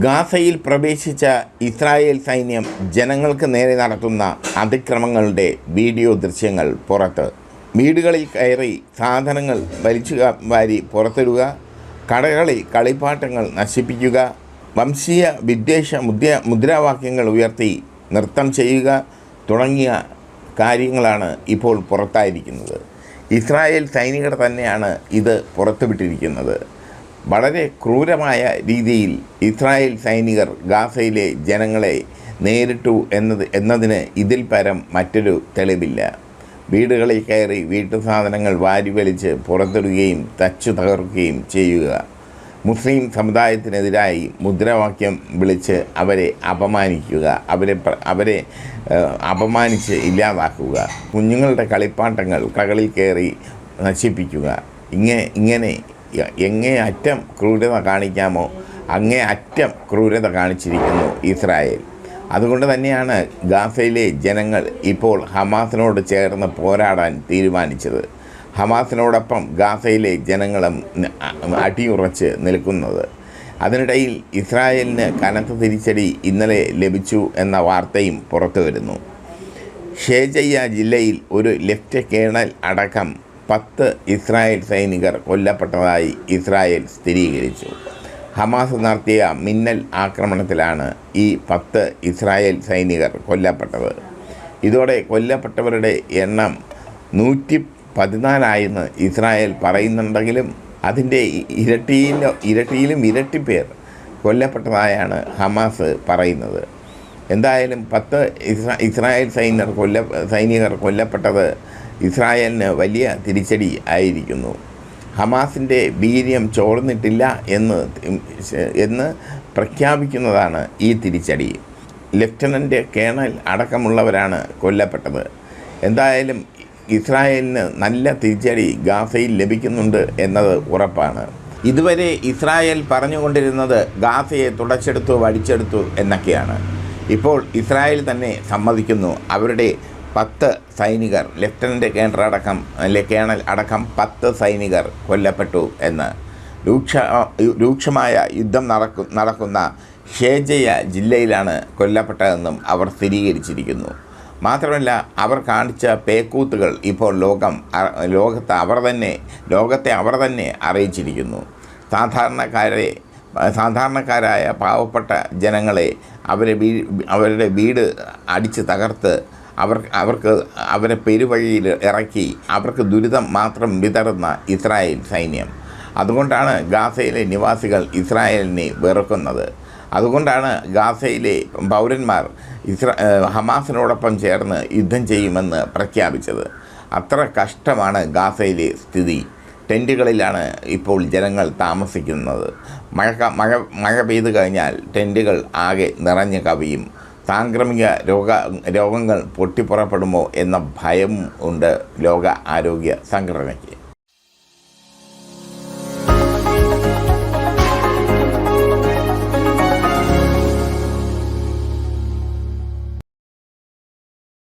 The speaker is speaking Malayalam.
ഗാസയിൽ പ്രവേശിച്ച ഇസ്രായേൽ സൈന്യം ജനങ്ങൾക്ക് നേരെ നടത്തുന്ന അതിക്രമങ്ങളുടെ വീഡിയോ ദൃശ്യങ്ങൾ പുറത്ത്. വീടുകളിൽ കയറി സാധനങ്ങൾ വലിച്ചു വാരി പുറത്തിടുക കടകളിൽ കളിപ്പാട്ടങ്ങൾ നശിപ്പിക്കുക വംശീയ വിദ്വേഷ മുദ്ര മുദ്രാവാക്യങ്ങൾ ഉയർത്തി നൃത്തം ചെയ്യുക തുടങ്ങിയ കാര്യങ്ങളാണ് ഇപ്പോൾ പുറത്തായിരിക്കുന്നത്. ഇസ്രായേൽ സൈനികർ തന്നെയാണ് ഇത് പുറത്തുവിട്ടിരിക്കുന്നത്. വളരെ ക്രൂരമായ രീതിയിൽ ഇസ്രായേൽ സൈനികർ ഗാസയിലെ ജനങ്ങളെ നേരിട്ടു എന്നത് എന്നതിന് ഇതിൽ പരം മറ്റൊരു തെളിവില്ല. വീടുകളിൽ കയറി വീട്ടു സാധനങ്ങൾ വാരി വലിച്ച് പുറത്തിടുകയും തച്ചു തകർക്കുകയും ചെയ്യുക. മുസ്ലിം സമുദായത്തിനെതിരായി മുദ്രാവാക്യം വിളിച്ച് അവരെ അപമാനിക്കുക അവരെ അവരെ അപമാനിച്ച് ഇല്ലാതാക്കുക കുഞ്ഞുങ്ങളുടെ കളിപ്പാട്ടങ്ങൾ കകളിൽ കയറി നശിപ്പിക്കുക ഇങ്ങനെ ഇങ്ങനെ എങ്ങേ അറ്റം ക്രൂരത കാണിക്കാമോ അങ്ങേ അറ്റം ക്രൂരത കാണിച്ചിരിക്കുന്നു ഇസ്രായേൽ. അതുകൊണ്ട് തന്നെയാണ് ഗാസയിലെ ജനങ്ങൾ ഇപ്പോൾ ഹമാസിനോട് ചേർന്ന് പോരാടാൻ തീരുമാനിച്ചത്. ഹമാസിനോടൊപ്പം ഗാസയിലെ ജനങ്ങളും അടിയുറച്ച് നിൽക്കുന്നത്. അതിനിടയിൽ ഇസ്രായേലിന് കനത്ത തിരിച്ചടി ഇന്നലെ ലഭിച്ചു എന്ന വാർത്തയും പുറത്തു വരുന്നു ഷേജയ്യ ജില്ലയിൽ ഒരു ലെഫ്റ്റ് കേണൽ അടക്കം പത്ത് ഇസ്രായേൽ സൈനികർ കൊല്ലപ്പെട്ടതായി ഇസ്രായേൽ സ്ഥിരീകരിച്ചു. ഹമാസ് നടത്തിയ മിന്നൽ ആക്രമണത്തിലാണ് ഈ പത്ത് ഇസ്രായേൽ സൈനികർ കൊല്ലപ്പെട്ടത്. ഇതോടെ കൊല്ലപ്പെട്ടവരുടെ എണ്ണം നൂറ്റി പതിനാലായെന്ന് ഇസ്രായേൽ പറയുന്നുണ്ടെങ്കിലും അതിന്റെ ഇരട്ടിയിലോ ഇരട്ടിയിലും ഇരട്ടി പേർ കൊല്ലപ്പെട്ടതായാണ് ഹമാസ് പറയുന്നത്. എന്തായാലും പത്ത് ഇസ്രാ ഇസ്രായേൽ സൈനികർ കൊല്ല സൈനികർ കൊല്ലപ്പെട്ടത് ഇസ്രായേലിന് വലിയ തിരിച്ചടി ആയിരിക്കുന്നു. ഹമാസിന്റെ വീര്യം ചോർന്നിട്ടില്ല എന്ന് എന്ന് പ്രഖ്യാപിക്കുന്നതാണ് ഈ തിരിച്ചടി. ലെഫ്റ്റനന്റ് കേണൽ അടക്കമുള്ളവരാണ് കൊല്ലപ്പെട്ടത്. എന്തായാലും ഇസ്രായേലിന് നല്ല തിരിച്ചടി ഗാസയിൽ ലഭിക്കുന്നുണ്ട് എന്നത് ഉറപ്പാണ്. ഇതുവരെ ഇസ്രായേൽ പറഞ്ഞുകൊണ്ടിരുന്നത് ഗാസയെ തുടച്ചെടുത്തു വടിച്ചെടുത്തു എന്നൊക്കെയാണ്. ഇപ്പോൾ ഇസ്രായേൽ തന്നെ സമ്മതിക്കുന്നു. അവരുടെ പത്ത് സൈനികർ ലെഫ്റ്റനന്റ് കേണൽ അടക്കം കേണൽ അടക്കം പത്ത് സൈനികർ കൊല്ലപ്പെട്ടു എന്ന്. രൂക്ഷ രൂക്ഷമായ യുദ്ധം നടക്കു നടക്കുന്ന ഷേജയ ജില്ലയിലാണ് കൊല്ലപ്പെട്ടതെന്നും അവർ സ്ഥിരീകരിച്ചിരിക്കുന്നു. മാത്രമല്ല അവർ കാണിച്ച പേക്കൂത്തുകൾ ഇപ്പോൾ ലോകം ലോകത്ത് അവർ തന്നെ ലോകത്തെ അവർ തന്നെ അറിയിച്ചിരിക്കുന്നു. സാധാരണക്കാരെ സാധാരണക്കാരായ പാവപ്പെട്ട ജനങ്ങളെ അവരെ വീ അവരുടെ വീട് അടിച്ച് തകർത്ത് അവർ അവർക്ക് അവരെ പെരുവഴിയിൽ ഇറക്കി അവർക്ക് ദുരിതം മാത്രം വിതറുന്ന ഇസ്രായേൽ സൈന്യം. അതുകൊണ്ടാണ് ഗാസയിലെ നിവാസികൾ ഇസ്രായേലിനെ വെറുക്കുന്നത്. അതുകൊണ്ടാണ് ഗാസയിലെ പൗരന്മാർ ഇസ്രാ ഹമാസിനോടൊപ്പം ചേർന്ന് യുദ്ധം ചെയ്യുമെന്ന് പ്രഖ്യാപിച്ചത്. അത്ര കഷ്ടമാണ് ഗാസയിലെ സ്ഥിതി. ടെന്റുകളിലാണ് ഇപ്പോൾ ജനങ്ങൾ താമസിക്കുന്നത്. മഴ മഴ മഴ പെയ്തു കഴിഞ്ഞാൽ ടെന്റുകൾ ആകെ നിറഞ്ഞു കവിയും. സാംക്രമിക രോഗ രോഗങ്ങൾ പൊട്ടിപ്പുറപ്പെടുമോ എന്ന ഭയം ഉണ്ട് ലോക ആരോഗ്യ സംഘടനയ്ക്ക്.